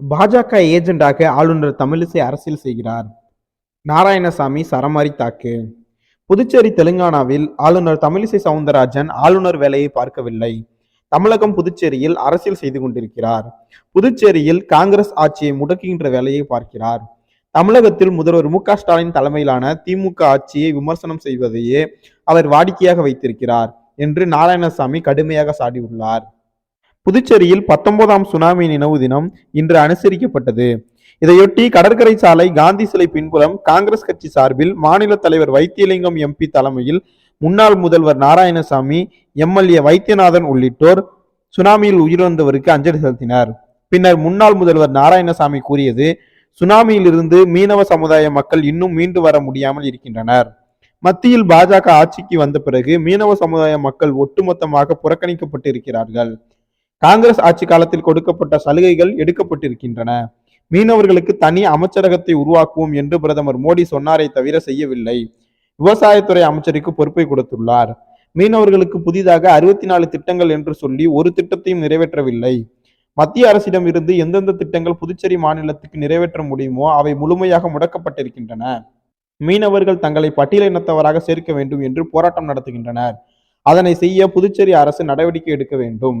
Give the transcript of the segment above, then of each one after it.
பாஜக ஏஜெண்டாக ஆளுநர் தமிழிசை அரசியல் செய்கிறார். நாராயணசாமி சரமாரி தாக்கு. புதுச்சேரி தெலுங்கானாவில் ஆளுநர் தமிழிசை சவுந்தரராஜன் ஆளுநர் வேலையை பார்க்கவில்லை. தமிழகம் புதுச்சேரியில் அரசியல் செய்து கொண்டிருக்கிறார். புதுச்சேரியில் காங்கிரஸ் ஆட்சியை முடக்குகின்ற வேலையை பார்க்கிறார். தமிழகத்தில் முதல்வர் மு ஸ்டாலின் தலைமையிலான திமுக ஆட்சியை விமர்சனம் செய்வதையே அவர் வாடிக்கையாக வைத்திருக்கிறார் என்று நாராயணசாமி கடுமையாக சாடியுள்ளார். புதுச்சேரியில் பத்தொன்பதாம் சுனாமி நினைவு தினம் இன்று அனுசரிக்கப்பட்டது. இதையொட்டி கடற்கரை சாலை காந்தி சிலை பின்புறம் காங்கிரஸ் கட்சி சார்பில் மாநில தலைவர் வைத்தியலிங்கம் எம்பி தலைமையில் முன்னாள் முதல்வர் நாராயணசாமி எம்எல்ஏ வைத்தியநாதன் உள்ளிட்டோர் சுனாமியில் உயிரிழந்தவருக்கு அஞ்சலி செலுத்தினர். பின்னர் முன்னாள் முதல்வர் நாராயணசாமி கூறியது சுனாமியிலிருந்து மீனவ சமுதாய மக்கள் இன்னும் மீண்டு வர முடியாமல் இருக்கின்றனர். மத்தியில் பாஜக ஆட்சிக்கு வந்த பிறகு மீனவ சமுதாய மக்கள் ஒட்டுமொத்தமாக புறக்கணிக்கப்பட்டு இருக்கிறார்கள். காங்கிரஸ் ஆட்சி காலத்தில் கொடுக்கப்பட்ட சலுகைகள் எடுக்கப்பட்டிருக்கின்றன. மீனவர்களுக்கு தனி அமைச்சரகத்தை உருவாக்குவோம் என்று பிரதமர் மோடி சொன்னாரே தவிர செய்யவில்லை. விவசாயத்துறை அமைச்சருக்கு பொறுப்பை கொடுத்துள்ளார். மீனவர்களுக்கு புதிதாக அறுபத்தி நாலு திட்டங்கள் என்று சொல்லி ஒரு திட்டத்தையும் நிறைவேற்றவில்லை. மத்திய அரசிடம் இருந்து எந்தெந்த திட்டங்கள் புதுச்சேரி மாநிலத்துக்கு நிறைவேற்ற முடியுமோ அவை முழுமையாக முடக்கப்பட்டிருக்கின்றன. மீனவர்கள் தங்களை பட்டியலினத்தவராக சேர்க்க வேண்டும் என்று போராட்டம் நடத்துகின்றனர். அதனை செய்ய புதுச்சேரி அரசு நடவடிக்கை எடுக்க வேண்டும்.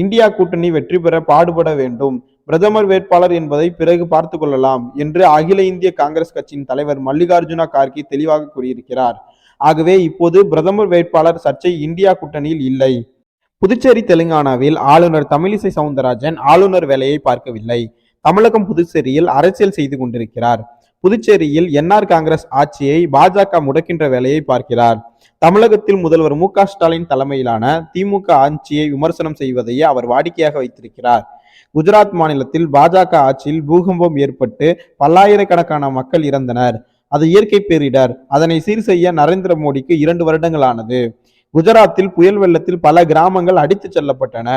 இந்தியா கூட்டணி வெற்றி பெற பாடுபட வேண்டும். பிரதமர் வேட்பாளர் என்பதை பிறகு பார்த்து கொள்ளலாம் என்று அகில இந்திய காங்கிரஸ் கட்சியின் தலைவர் மல்லிகார்ஜுனா கார்கி தெளிவாக கூறியிருக்கிறார். ஆகவே இப்போது பிரதமர் வேட்பாளர் சர்ச்சை இந்தியா கூட்டணியில் இல்லை. புதுச்சேரி தெலுங்கானாவில் ஆளுநர் தமிழிசை சவுந்தரராஜன் ஆளுநர் வேலையை பார்க்கவில்லை. தமிழகம் புதுச்சேரியில் அரசியல் செய்து கொண்டிருக்கிறார். புதுச்சேரியில் என்ஆர் காங்கிரஸ் ஆட்சியை பாஜக முடக்கின்ற வேலையை பார்க்கிறார். தமிழகத்தில் முதல்வர் மு ஸ்டாலின் தலைமையிலான திமுக ஆட்சியை விமர்சனம் செய்வதையே அவர் வாடிக்கையாக வைத்திருக்கிறார். குஜராத் மாநிலத்தில் பாஜக ஆட்சியில் பூகம்பம் ஏற்பட்டு பல்லாயிரக்கணக்கான மக்கள் இறந்தனர். அது இயற்கை பேரிடர். அதனை சீர் செய்ய நரேந்திர மோடிக்கு இரண்டு வருடங்களானது. குஜராத்தில் புயல் வெள்ளத்தில் பல கிராமங்கள் அடித்துச் செல்லப்பட்டன.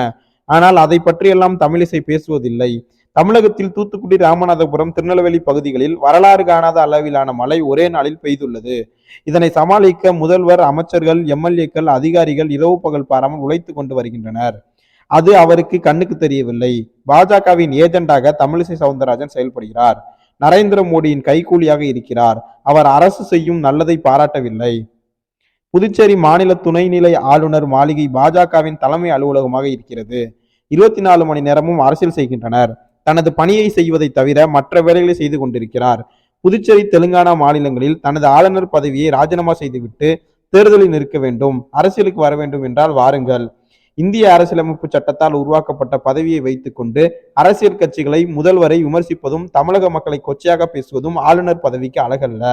ஆனால் அதை பற்றியெல்லாம் தமிழிசை பேசுவதில்லை. தமிழகத்தில் தூத்துக்குடி ராமநாதபுரம் திருநெல்வேலி பகுதிகளில் வரலாறு காணாத அளவிலான மழை ஒரே நாளில் பெய்துள்ளது. இதனை சமாளிக்க முதல்வர் அமைச்சர்கள் எம்எல்ஏக்கள் அதிகாரிகள் இரவு பகல் பாராமல் உழைத்து கொண்டு வருகின்றனர். அது அவருக்கு கண்ணுக்கு தெரியவில்லை. பாஜகவின் ஏஜெண்டாக தமிழிசை சவுந்தரராஜன் செயல்படுகிறார். நரேந்திர மோடியின் கைகூலியாக இருக்கிறார். அவர் அரசு செய்யும் நல்லதை பாராட்டவில்லை. புதுச்சேரி மாநில துணைநிலை ஆளுநர் மாளிகை பாஜகவின் தலைமை அலுவலகமாக இருக்கிறது. இருபத்தி நாலு மணி நேரமும் அரசியல் செய்கின்றனர். தனது பணியை செய்வதை தவிர மற்ற வேலைகளை செய்து கொண்டிருக்கிறார். புதுச்சேரி தெலுங்கானா மாநிலங்களில் தனது ஆளுநர் பதவியை ராஜினாமா செய்துவிட்டு தேர்தலில் நிற்க வேண்டும் அரசியலுக்கு வர வேண்டும் என்றால் வாருங்கள். இந்திய அரசியலமைப்பு சட்டத்தால் உருவாக்கப்பட்ட பதவியை வைத்துக்கொண்டு அரசியல் கட்சிகளை முதல்வரை விமர்சிப்பதும் தமிழக மக்களை கொச்சையாக பேசுவதும் ஆளுநர் பதவிக்கு அழகல்ல.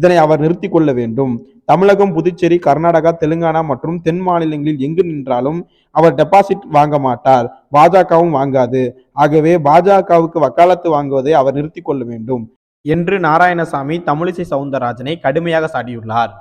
இதனை அவர் நிறுத்தி கொள்ள வேண்டும். தமிழகம் புதுச்சேரி கர்நாடகா தெலுங்கானா மற்றும் தென் மாநிலங்களில் எங்கு நின்றாலும் அவர் டெபாசிட் வாங்க மாட்டார். பாஜகவும் வாங்காது. ஆகவே பாஜகவுக்கு வக்காலத்து வாங்குவதை அவர் நிறுத்தி கொள்ள வேண்டும். என்று நாராயணசாமி தமிழிசை சவுந்தரராஜனை கடுமையாக சாடியுள்ளார்.